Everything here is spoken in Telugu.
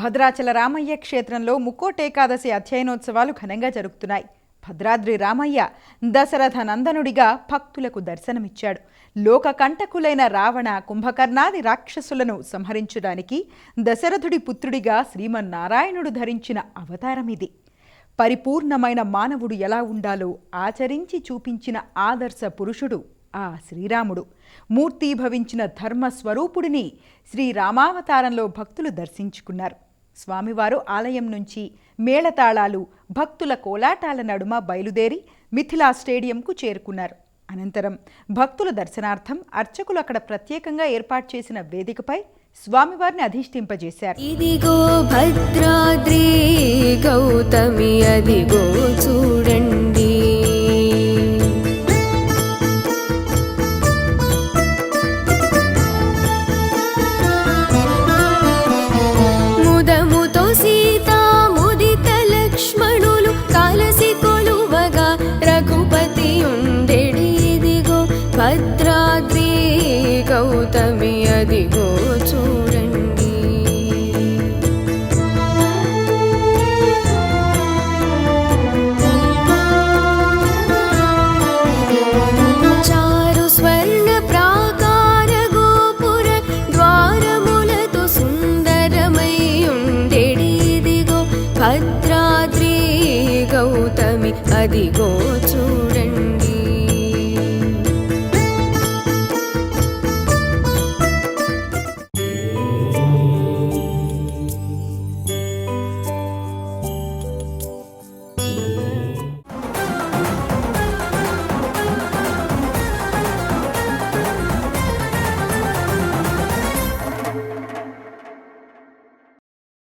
భద్రాచల రామయ్య క్షేత్రంలో ముక్కోటేకాదశి అధ్యయనోత్సవాలు ఘనంగా జరుగుతున్నాయి. భద్రాద్రి రామయ్య దశరథ నందనుడిగా భక్తులకు దర్శనమిచ్చాడు. లోక కంటకులైన రావణ కుంభకర్ణాది రాక్షసులను సంహరించడానికి దశరథుడి పుత్రుడిగా శ్రీమన్నారాయణుడు ధరించిన అవతారం ఇది పరిపూర్ణమైన మానవుడు ఎలా ఉండాలో ఆచరించి చూపించిన ఆదర్శ పురుషుడు ఆ శ్రీరాముడు. మూర్తీభవించిన ధర్మస్వరూపుడిని శ్రీరామావతారంలో భక్తులు దర్శించుకున్నారు. స్వామివారు ఆలయం నుంచి మేళతాళాలు భక్తుల కోలాటాల నడుమ బయలుదేరి మిథిలా స్టేడియంకు చేరుకున్నారు. అనంతరం భక్తుల దర్శనార్థం అర్చకులు అక్కడ ప్రత్యేకంగా ఏర్పాటు చేసిన వేదికపై స్వామివారిని అధిష్ఠింపజేశారు. ఇదిగో భద్రాద్రి గౌతమి అదిగో సీత ముదిత లక్ష్మణులు కలసి కొలువగా రఘుపతి ఉండెడి భద్రాద్రి గౌతమి అదిగో. ఉండెడిదిగో గౌతమి అదిగో